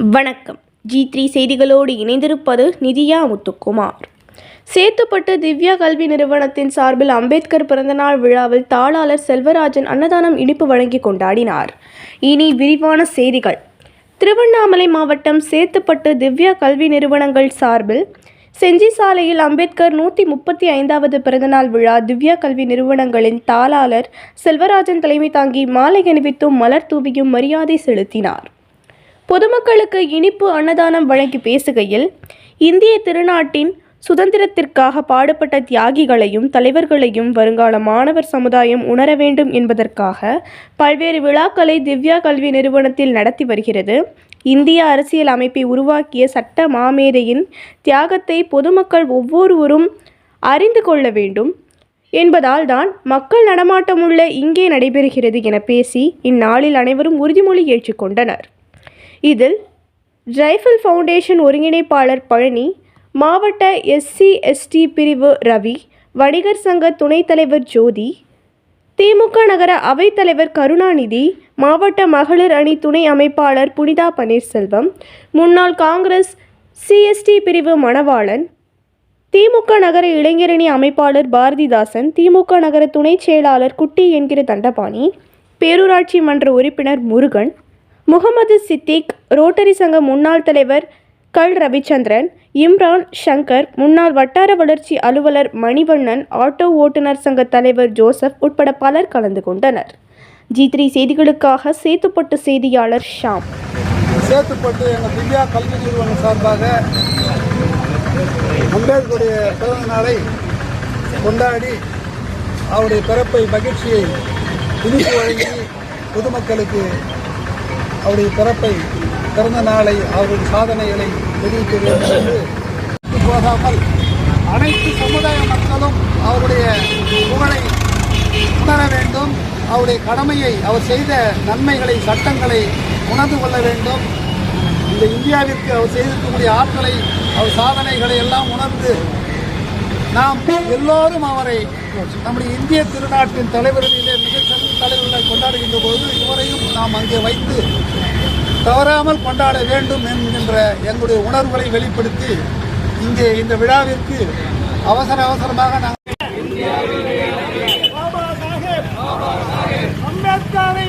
வணக்கம். G three செய்திகளோடு இணைந்திருப்பது நிதியா முத்துக்குமார். சேத்துப்பட்டு திவ்யா கல்வி நிறுவனத்தின் சார்பில் அம்பேத்கர் பிறந்தநாள் விழாவில் தாளாளர் செல்வராஜன் அன்னதானம் இனிப்பு வழங்கி கொண்டாடினார். இனி விரிவான செய்திகள். திருவண்ணாமலை மாவட்டம் சேத்துப்பட்டு திவ்யா கல்வி நிறுவனங்கள் சார்பில் செஞ்சி சாலையில் அம்பேத்கர் நூற்றி முப்பத்தி ஐந்தாவது பிறந்தநாள் விழா திவ்யா கல்வி நிறுவனங்களின் தாளாளர் செல்வராஜன் தலைமை தாங்கி மாலை அணிவித்தும் மலர் தூவியும் மரியாதை செலுத்தினார். பொதுமக்களுக்கு இனிப்பு அன்னதானம் வழங்கி பேசுகையில் இந்திய திருநாட்டின் சுதந்திரத்திற்காக பாடுபட்ட தியாகிகளையும் தலைவர்களையும் வருங்கால மாணவர் சமுதாயம் உணர வேண்டும் என்பதற்காக பல்வேறு விழாக்களை திவ்யா கல்வி நிறுவனத்தில் நடத்தி வருகிறது. இந்திய அரசியல் அமைப்பை உருவாக்கிய சட்ட மாமேதையின் தியாகத்தை பொதுமக்கள் ஒவ்வொருவரும் அறிந்து கொள்ள வேண்டும் என்பதால் தான் மக்கள் நடமாட்டமுள்ள இங்கே நடைபெறுகிறது என பேசி இந்நாளில் அனைவரும் உறுதிமொழி ஏற்றுக்கொண்டனர். இதில் ரைஃபிள் ஃபவுண்டேஷன் ஒருங்கிணைப்பாளர் பழனி மாவட்ட எஸ்சி எஸ்டி பிரிவு ரவி வணிகர் சங்க துணைத் தலைவர் ஜோதி திமுக நகர அவைத்தலைவர் கருணாநிதி மாவட்ட மகளிர் அணி துணை அமைப்பாளர் புனிதா பன்னீர்செல்வம் முன்னாள் காங்கிரஸ் சிஎஸ்டி பிரிவு மணவாளன் திமுக நகர இளைஞரணி அமைப்பாளர் பாரதிதாசன் திமுக நகர துணைச் செயலாளர் குட்டி என்கிற தண்டபாணி பேரூராட்சி மன்ற உறுப்பினர் முருகன் முகமது சித்திக் ரோட்டரி சங்க முன்னாள் தலைவர் கல் ரவிச்சந்திரன் இம்ரான் ஷங்கர் முன்னாள் வட்டார வளர்ச்சி அலுவலர் மணிவண்ணன் ஆட்டோ ஓட்டுநர் சங்க தலைவர் ஜோசப் உட்பட பலர் கலந்து கொண்டனர். ஜி த்ரீ செய்திகளுக்காக சேத்துப்பட்டு செய்தியாளர் ஷாம். சேத்துப்பட்டு எங்கள் திவ்யா கல்வி நிறுவனம் சார்பாக அம்பேத்கருடைய பிறந்த நாளை கொண்டாடி அவருடைய பிறப்பை மகிழ்ச்சியை இனிப்பு வழங்கி பொதுமக்களுக்கு அவருடைய பிறப்பை பிறந்த நாளை அவருடைய சாதனைகளை தெரிவிக்க வேண்டும் என்று போகாமல் அனைத்து சமுதாய மக்களும் அவருடைய புகழை உணர வேண்டும். அவருடைய கடமையை அவர் செய்த நன்மைகளை சட்டங்களை உணர்ந்து கொள்ள வேண்டும். இந்த இந்தியாவிற்கு அவர் செய்திருக்கக்கூடிய ஆற்றலை அவர் சாதனைகளை எல்லாம் உணர்ந்து நாம் எல்லோரும் அவரை நம்முடைய இந்திய திருநாட்டின் தலைவர்களிலே மிகச்சிறந்த தலைவர்களை கொண்டாடுகின்ற போது இவரையும் நாம் அங்கே வைத்து தவறாமல் கொண்டாட வேண்டும் என்கின்ற எங்களுடைய உணர்வுகளை வெளிப்படுத்தி இங்கே இந்த விழாவிற்கு அவசர அவசரமாக நாங்கள் அம்பேத்கர்